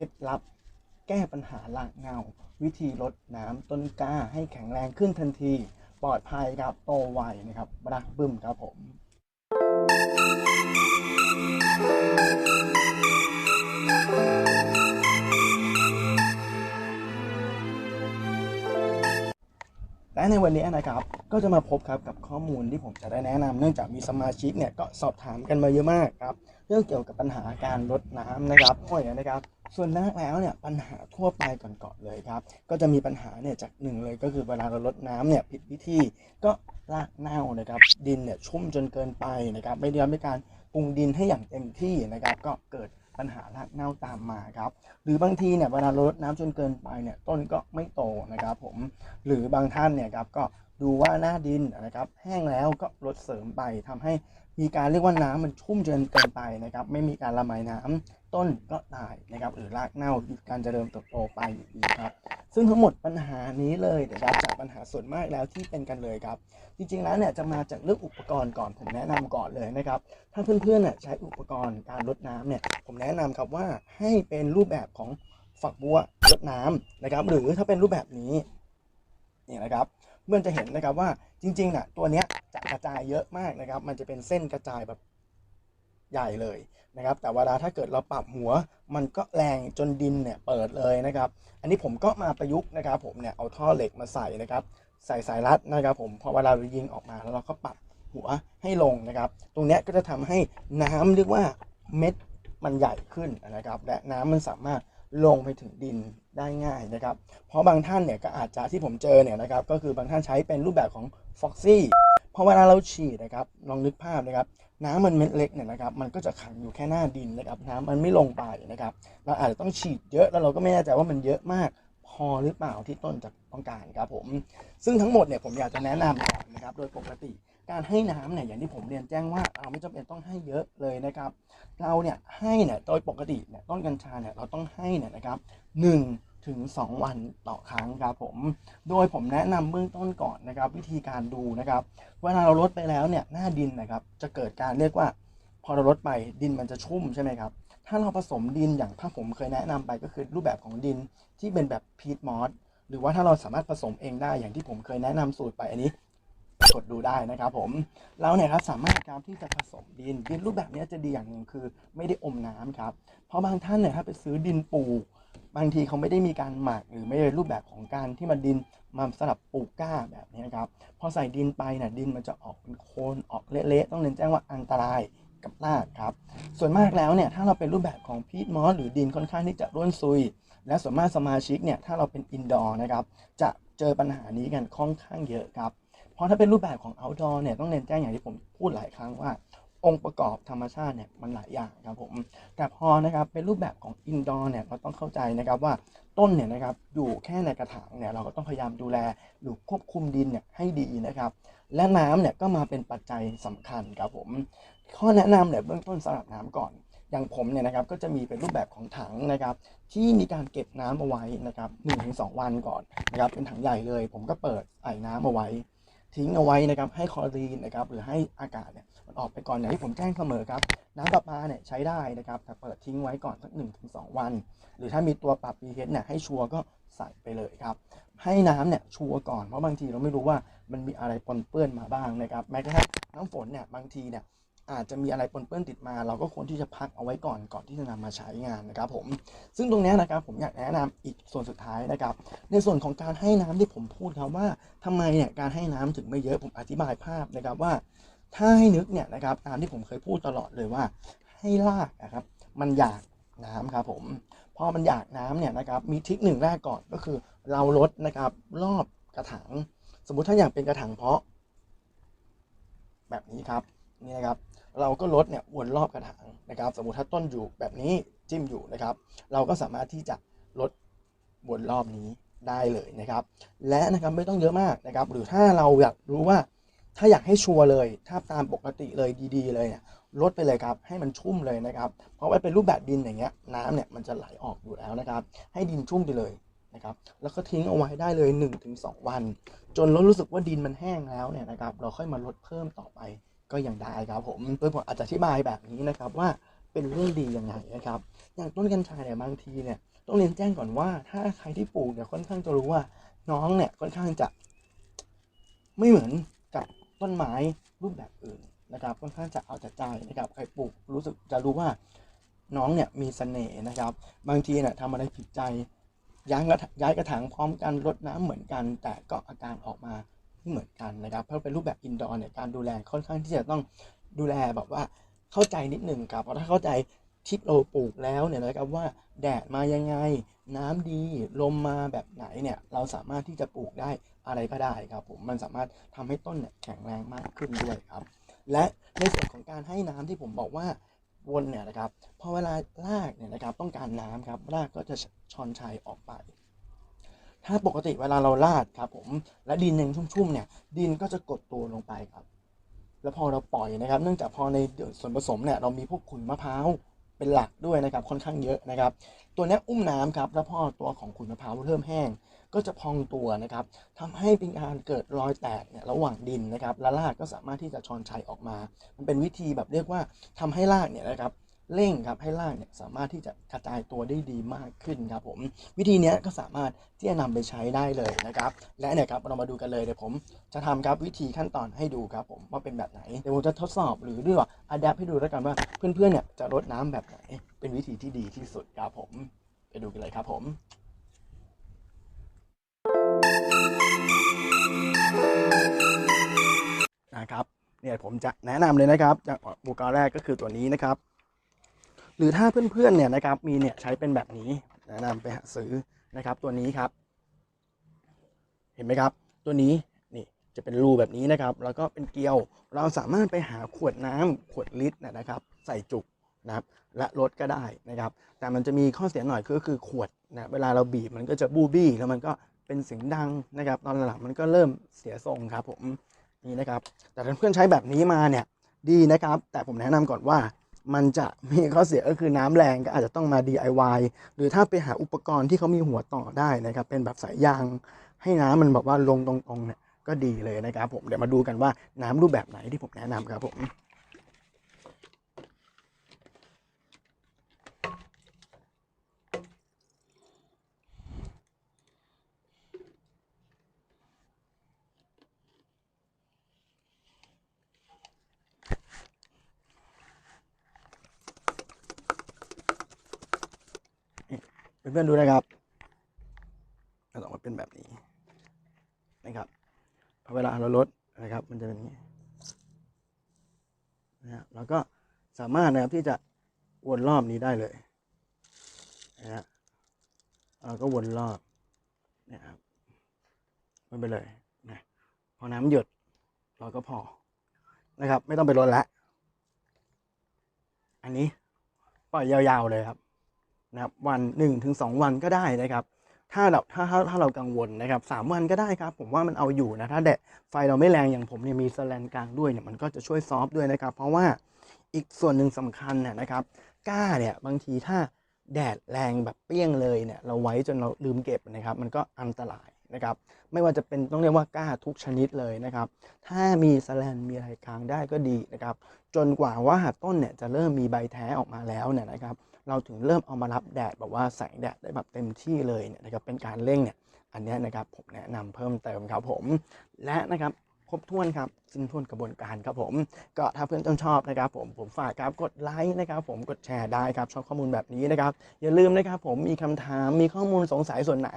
เคล็ดลับ แก้ปัญหาหลากเงา วิธีลดน้ำต้นกล้าให้แข็งแรงขึ้นทันที ปลอดภัยครับโตไวนะครับรักบึ้มครับผมและในวันนี้นะครับก็จะมาพบครับกับข้อมูลที่ผมจะได้แนะนำเนื่องจากมีสมาชิกเนี่ยก็สอบถามกันมาเยอะมากครับเรื่องเกี่ยวกับปัญหาการลดน้ำนะครับโอ้ยนะครับ ส่วนแรกแล้วเนี่ยปัญหาทั่วไปก่อนๆเลยครับ ก็จะมีปัญหาเนี่ยจากหนึ่งเลยก็คือเวลาเราลดน้ำเนี่ยผิดวิธีก็รากเน่านะครับ ดินเนี่ยชุ่มจนเกินไปนะครับ ไม่ได้รับการปรุงดินให้อย่างเต็มที่นะครับ ก็เกิดปัญหารากเน่าตามมาครับ หรือบางทีเนี่ยเวลาราลดน้ำจนเกินไปเนี่ยต้นก็ไม่โตนะครับ ผมหรือบางท่านเนี่ยครับก็ดูว่าหน้าดินนะครับ แห้งแล้วก็ลดเสริมไปทำให้ มีการเรียกว่าน้ำมันชุ่มจนเกินไปนะครับ ไม่มีการระบายน้ำต้นก็ตายนะครับหรือรากเน่าการเจริญเติบโตไปอยู่ดีครับซึ่งทั้งหมดปัญหานี้เลยนะครับจากปัญหาส่วนมากแล้วที่เป็นกันเลยครับ จริงๆแล้วเนี่ยจะมาจากเรื่องอุปกรณ์ก่อนผมแนะนำก่อนเลยนะครับ ถ้าเพื่อนๆเนี่ยใช้อุปกรณ์การลดน้ำเนี่ยผมแนะนำครับว่าให้เป็นรูปแบบของฝักบัวลดน้ำนะครับ หรือถ้าเป็นรูปแบบนี้นี่นะครับเพื่อนจะเห็นนะครับว่า จริงๆน่ะตัวเนี้ยจะกระจายเยอะมากนะครับ มันจะเป็นเส้นกระจายแบบใหญ่เลยนะครับ แต่เวลาถ้าเกิดเราปรับหัว มันก็แรงจนดินเนี่ยเปิดเลยนะครับ อันนี้ผมก็มาประยุกต์นะครับ ผมเนี่ยเอาท่อเหล็กมาใส่นะครับ ใส่สายรัดนะครับ ผมพอเวลาเรายิงออกมาแล้วเราก็ปรับหัวให้ลงนะครับ ตรงนี้ก็จะทำให้น้ำเรียกว่าเม็ดมันใหญ่ขึ้นนะครับ และน้ำมันสามารถลงไปถึงดินได้ง่ายนะครับ เพราะบางท่านเนี่ยก็อาจจะที่ผมเจอเนี่ยนะครับ ก็คือบางท่านใช้เป็นรูปแบบของ Foxy พอเวลาเราฉีดนะครับลองนึกภาพนะครับ น้ำมันเม็ดเล็กเนี่ยนะครับ มันก็จะขังอยู่แค่หน้าดินนะครับ น้ำมันไม่ลงไปนะครับ เราอาจจะต้องฉีดเยอะแล้วเราก็ไม่แน่ใจว่ามันเยอะมากพอหรือเปล่าที่ต้นจะต้องการครับผม ซึ่งทั้งหมดเนี่ยผมอยากจะแนะนำก่อนนะครับ โดยปกติการให้น้ำเนี่ยอย่างที่ผมเรียนแจ้งว่าเราไม่จำเป็นต้องให้เยอะเลยนะครับ เราเนี่ยให้เนี่ยโดยปกติเนี่ยต้นกัญชาเนี่ยเราต้องให้เนี่ยนะครับหนึ่ง ถึงสองวันต่อครั้งครับผม โดยผมแนะนำเบื้องต้นก่อนนะครับ วิธีการดูนะครับเวลาเราลดไปแล้วเนี่ยหน้าดินนะครับ จะเกิดการเรียกว่า พอเราลดไปดินมันจะชุ่มใช่ไหมครับ ถ้าเราผสมดินอย่างถ้าผมเคยแนะนำไปก็คือรูปแบบของดินที่เป็นแบบพีทมอสหรือว่าถ้าเราสามารถผสมเองได้อย่างที่ผมเคยแนะนำสูตรไปอันนี้กดดูได้นะครับผมเราเนี่ยครับสามารถการที่จะผสมดินดินรูปแบบนี้จะดีอย่างหนึ่งคือ ไม่ได้อมน้ำครับเพราะบางท่านเนี่ยถ้าไปซื้อดินปลูก บางทีเขาไม่ได้มีการหมักหรือไม่ได้รูปแบบของการที่มันดินมาสลับปลูกก้าแบบนี้ครับพอใส่ดินไปเนี่ยดินมันจะออกเป็นโคลนออกเละๆต้องเน้นแจ้งว่าอันตรายกับรากครับ ส่วนมากแล้วเนี่ยถ้าเราเป็นรูปแบบของพีทมอสหรือดินค่อนข้างที่จะร่วนซุย และส่วนมากสมาชิกเนี่ยถ้าเราเป็นอินดอร์นะครับจะเจอปัญหานี้กันค่อนข้างเยอะครับ เพราะถ้าเป็นรูปแบบของ outdoor เนี่ยต้องเน้นแจ้งอย่างที่ผมพูดหลายครั้งว่า องค์ประกอบธรรมชาติเนี่ยมันหลายอย่างครับผม แต่พอนะครับเป็นรูปแบบของ indoor เนี่ยเราต้องเข้าใจนะครับว่าต้นเนี่ยนะครับอยู่แค่ในกระถางเนี่ยเราก็ต้องพยายามดูแลหรือควบคุมดินเนี่ยให้ดีนะครับ และน้ำเนี่ยก็มาเป็นปัจจัยสำคัญครับผมข้อแนะนำเนี่ยเบื้องต้นสำหรับน้ำก่อนอย่างผมเนี่ยนะครับก็จะมีเป็นรูปแบบของถังนะครับ ที่มีการเก็บน้ำเอาไว้นะครับหนึ่งถึงสองวันก่อนนะครับเป็นถังใหญ่เลย ผมก็เปิดไอ้น้ำเอาไว้ ทิ้งเอาไว้นะครับให้คลอรีนนะครับหรือให้อากาศเนี่ยมันออกไปก่อนอย่างที่ผมแจ้งเสมอครับน้ำประปาเนี่ยใช้ได้นะครับแต่เปิดทิ้งไว้ก่อนสัก1นถึงสวัน หรือถ้ามีตัวปรับ pH เนี่ยให้ชัวร์ก็ใส่ไปเลยครับให้น้ำเนี่ยชัวร์ก่อนเพราะบางทีเราไม่รู้ว่ามันมีอะไรปนเปื้อนมาบ้างนะครับแม้กระทั่งน้ำฝนเนี่ยบางทีเนี่ย อาจจะมีอะไรปนเปื้อนติดมา เราก็ควรที่จะพักเอาไว้ก่อนก่อนที่จะนำมาใช้งานนะครับผมซึ่งตรงนี้นะครับผมอยากแนะนำอีกส่วนสุดท้ายนะครับ ในส่วนของการให้น้ำที่ผมพูดครับว่าทำไมเนี่ยการให้น้ำถึงไม่เยอะผมอธิบายภาพนะครับว่า ถ้าให้นึกเนี่ยนะครับตามที่ผมเคยพูดตลอดเลยว่า ให้รากนะครับ มันอยากน้ำครับผมพอมันอยากน้ำเนี่ยนะครับมีทิคหนึ่งแรกก่อนก็คือ เราลดนะครับรอบกระถางสมมุติถ้าอยากเป็นกระถางเพาะ แบบนี้ครับนี่นะครับ เราก็ลดเนี่ยวนรอบกระถางนะครับ สมมุติถ้าต้นอยู่แบบนี้จิ้มอยู่นะครับ เราก็สามารถที่จะลดวนรอบนี้ได้เลยนะครับ และนะครับไม่ต้องเยอะมากนะครับ หรือถ้าเราอยากรู้ว่าถ้าอยากให้ชัวร์เลย ถ้าตามปกติเลยดีๆ เลยเนี่ยลดไปเลยครับ ให้มันชุ่มเลยนะครับ เพราะว่าเป็นรูปแบบดินอย่างเงี้ยน้ำเนี่ยมันจะไหลออกอยู่แล้วนะครับ ให้ดินชุ่มไปเลยนะครับ แล้วก็ทิ้งเอาไว้ได้เลย 1-2 วัน จนเรารู้สึกว่าดินมันแห้งแล้วเนี่ยนะครับ เราค่อยมาลดเพิ่มต่อไป ก็ยังได้ครับผมโดยผมอาจจะอธิบายแบบนี้นะครับว่าเป็นเรื่องดียังไงนะครับ อย่างต้นกัญชาเนี่ยบางทีเนี่ยต้องเรียนแจ้งก่อนว่า ถ้าใครที่ปลูกเนี่ยค่อนข้างจะรู้ว่าน้องเนี่ยค่อนข้างจะ ไม่เหมือนกับต้นไม้รูปแบบอื่นนะครับ ค่อนข้างจะเอาแต่ใจนะครับ ใครปลูกรู้สึกจะรู้ว่าน้องเนี่ยมีเสน่ห์นะครับ บางทีเนี่ยทำอะไรผิดใจย้ายกระถย้ายกระถางพร้อมกันรดน้ำเหมือนกัน แต่ก็อาการออกมา ไม่เหมือนกันนะครับ เพราะเป็นรูปแบบอินดอร์เนี่ยการดูแลค่อนข้างที่จะต้องดูแลแบบว่าเข้าใจนิดหนึ่งครับเพราะถ้าเข้าใจที่เราปลูกแล้วเนี่ยนะครับว่าแดดมายังไง น้ำดีลมมาแบบไหนเนี่ยเราสามารถที่จะปลูกได้อะไรก็ได้ครับผมมันสามารถทำให้ต้นเนี่ยแข็งแรงมากขึ้นด้วยครับ และในส่วนของการให้น้ำที่ผมบอกว่าวนเนี่ยนะครับพอเวลารากเนี่ยนะครับต้องการน้ำครับรากก็จะชอนชัยออกไป ถ้าปกติเวลาเราลาดครับผมและดินยังชุ่มๆเนี่ยดินก็จะกดตัวลงไปครับ แล้วพอเราปล่อยนะครับ เนื่องจากพอในส่วนผสมเนี่ยเรามีพวกขุยมะพร้าวเป็นหลักด้วยนะครับค่อนข้างเยอะนะครับ ตัวนี้อุ้มน้ำครับแล้วพอตัวของขุยมะพร้าวเริ่มแห้ง ก็จะพองตัวนะครับทำให้เป็นการเกิดรอยแตกเนี่ยระหว่างดินนะครับและรากก็สามารถที่จะชอนชัยออกมา มันเป็นวิธีแบบเรียกว่าทำให้รากเนี่ยนะครับ เร่งครับให้รากเนี่ยสามารถที่จะกระจายตัวได้ดีมากขึ้นครับผมวิธีนี้ก็สามารถที่จะนำไปใช้ได้เลยนะครับ และเนี่ยครับเรามาดูกันเลยเดี๋ยวผมจะทำครับวิธีขั้นตอนให้ดูครับผมว่าเป็นแบบไหนเดี๋ยวผมจะทดสอบหรือเรียกว่าอัดแอปให้ดูแล้วกันว่าเพื่อนๆเนี่ยจะรดน้ำแบบไหน เป็นวิธีที่ดีที่สุดครับผม ไปดูกันเลยครับผมนะครับเนี่ยผมจะแนะนำเลยนะครับจากอุปกรณ์แรกก็คือตัวนี้นะครับ หรือถ้าเพื่อนๆเนี่ยนะครับมีเนี่ยใช้เป็นแบบนี้แนะนำไปหาซื้อนะครับตัวนี้ครับ เห็นไหมครับ ตัวนี้นี่จะเป็นรูแบบนี้นะครับ แล้วก็เป็นเกลียวเราสามารถไปหาขวดน้ำขวดลิตรนะครับ ใส่จุกนะครับและลดก็ได้นะครับ แต่มันจะมีข้อเสียหน่อยก็คือขวดนะเวลาเราบีบมันก็จะบูบี้แล้วมันก็เป็นเสียงดังนะครับ ตอนหลังมันก็เริ่มเสียทรงครับผมนี่นะครับ แต่ถ้าเพื่อนใช้แบบนี้มาเนี่ยดีนะครับ แต่ผมแนะนำก่อนว่า มันจะมีข้อเสียก็คือน้ำแรงก็อาจจะต้องมา DIY หรือถ้าไปหาอุปกรณ์ที่เขามีหัวต่อได้นะครับ เป็นแบบสายยางให้น้ำมันแบบว่าลงตรงๆเนี่ยก็ดีเลยนะครับผมเดี๋ยวมาดูกันว่าน้ำรูปแบบไหนที่ผมแนะนำครับผม เพื่อนๆดูนะครับก็ออกมาเป็นแบบนี้นะครับพอเวลาเราลดนะครับ มันจะเป็นอย่างนี้นะฮะเราก็สามารถนะครับที่จะวนรอบนี้ได้เลยนะฮะเราก็วนรอบนะครับมันไปเลยนะพอน้ำหยดเราก็พอนะครับ ไม่ต้องไปลดล้วอันนี้ปล่อยยาวๆเลยครับ นะครับวันหนึ่งถึงสองวันก็ได้นะครับ ถ้าเราถ้าถ้าถ้าเรากังวลนะครับสามวันก็ได้ครับ ผมว่ามันเอาอยู่นะถ้าแดดไฟเราไม่แรงอย่างผมเนี่ยมีสแลนกลางด้วยเนี่ยมันก็จะช่วยซอฟด้วยนะครับ เพราะว่าอีกส่วนหนึ่งสำคัญเนี่ยนะครับก้าเนี่ยบางทีถ้าแดดแรงแบบเปรี้ยงเลยเนี่ยเราไว้จนเราลืมเก็บนะครับ มันก็อันตรายนะครับ ไม่ว่าจะเป็นต้องเรียกว่าก้าทุกชนิดเลยนะครับ ถ้ามีสแลนมีอะไรกลางได้ก็ดีนะครับ จนกว่าว่าต้นเนี่ยจะเริ่มมีใบแท้ออกมาแล้วเนี่ยนะครับ เราถึงเริ่มเอามารับแดดแบบว่าแสงแดดได้แบบเต็มที่เลยเนี่ยนะครับเป็นการเร่งเนี่ยอันนี้นะครับผมแนะนำเพิ่มเติมครับผม และนะครับครบถ้วนครับสิ้นทวนกระบวนการครับผม ก็ถ้าเพื่อนต้องชอบนะครับ ผมผมฝากครับกดไลค์นะครับ ผมกดแชร์ได้ครับชอบข้อมูลแบบนี้นะครับอย่าลืมนะครับ ผมมีคำถามมีข้อมูลสงสัยส่วนไหน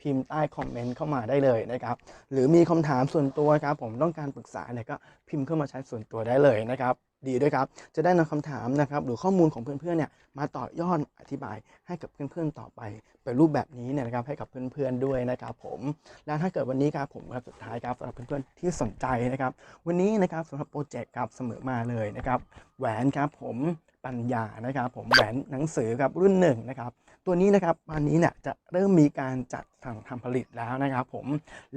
พิมพ์ใต้คอมเมนต์เข้ามาได้เลยนะครับ หรือมีคำถามส่วนตัวครับ ผมต้องการปรึกษาเนี่ยก็พิมพ์เข้ามาใช้ส่วนตัวได้เลยนะครับ ดีด้วยครับ จะได้นำคำถามนะครับหรือข้อมูลของเพื่อนๆเนี่ยมาต่อยอดอธิบายให้กับเพื่อนๆต่อไปเป็นรูปแบบนี้เนี่ยนะครับให้กับเพื่อนๆด้วยนะครับผมและถ้าเกิดวันนี้ครับผมครับสุดท้ายครับสำหรับเพื่อนๆที่สนใจนะครับ วันนี้นะครับสำหรับโปรเจกต์ครับเสมอมาเลยนะครับแหวนครับผมปัญญานะครับ ผมแหวนหนังสือครับรุ่นหนึ่งนะครับตัวนี้นะครับวันนี้เนี่ยจะเริ่มมีการจัดสั่งทำผลิตแล้วนะครับ ผม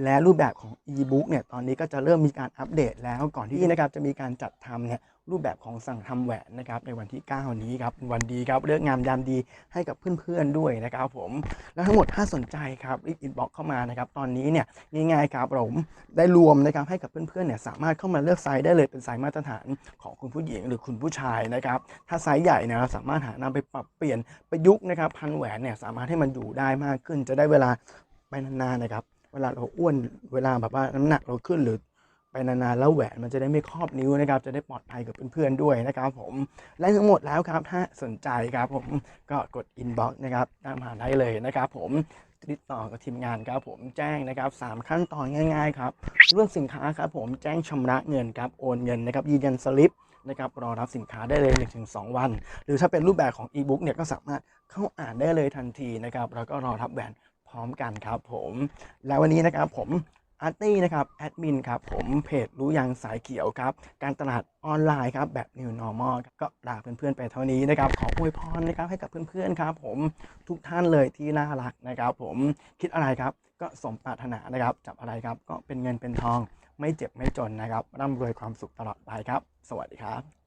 และรูปแบบของ e-book เนี่ยตอนนี้ก็จะเริ่มมีการอัปเดตแล้วก่อนที่นะครับจะมีการจัดทำเนี่ย รูปแบบของสั่งทำแหวนนะครับในวันที่ 9 นี้ครับวันดีครับเลือกงามยามดีให้กับเพื่อนๆด้วยนะครับผมแล้วทั้งหมดถ้าสนใจครับรีบอินบ็อกเข้ามานะครับตอนนี้เนี่ยง่ายๆครับผมได้รวมนะครับให้กับเพื่อนๆเนี่ยสามารถเข้ามาเลือกไซส์ได้เลยเป็นไซส์มาตรฐานของคุณผู้หญิงหรือคุณผู้ชายนะครับถ้าไซส์ใหญ่เนยเราสามารถหานำไปปรับเปลี่ยนประยุกต์นะครับพันแหวนเนี่ยสามารถให้มันอยู่ได้มากขึ้น จะได้เวลาไปนานๆนะครับ เวลาเราอ้วนเวลาแบบว่าน้ำหนักเราขึ้นหรือ ไปนานๆแล้วแหวนมันจะได้ไม่ครอบนิ้วนะครับ จะได้ปลอดภัยกับเพื่อนๆด้วยนะครับ ผมและทั้งหมดแล้วครับถ้าสนใจครับ ผมก็กดอินบ็อกซ์นะครับตามหาได้เลยนะครับ ผมติดต่อกับทีมงานครับผมแจ้งนะครับสามขั้นตอนง่าย ๆ ครับเรื่องสินค้าครับ ผมแจ้งชำระเงินครับโอนเงินนะครับยืนยันสลิปนะครับรอรับสินค้าได้เลย 1-2 วัน หรือถ้าเป็นรูปแบบของอีบุ๊กเนี่ยก็สามารถเข้าอ่านได้เลยทันทีนะครับแล้วก็รอรับแหวนพร้อมกันครับผม แล้ววันนี้นะครับผม อาร์ตี้นะครับแอดมินครับผมเพจรู้ยังสายเขียวครับ การตลาดออนไลน์ครับแบบ New Normal ก็ลาเพื่อนๆไปเท่านี้นะครับ ขออวยพรนะครับให้กับเพื่อนๆครับผมทุกท่านเลยที่น่ารักนะครับ ผมคิดอะไรครับก็สมปรารถนานะครับจับอะไรครับก็เป็นเงินเป็นทองไม่เจ็บไม่จนนะครับร่ำรวยความสุขตลอดไปครับ สวัสดีครับ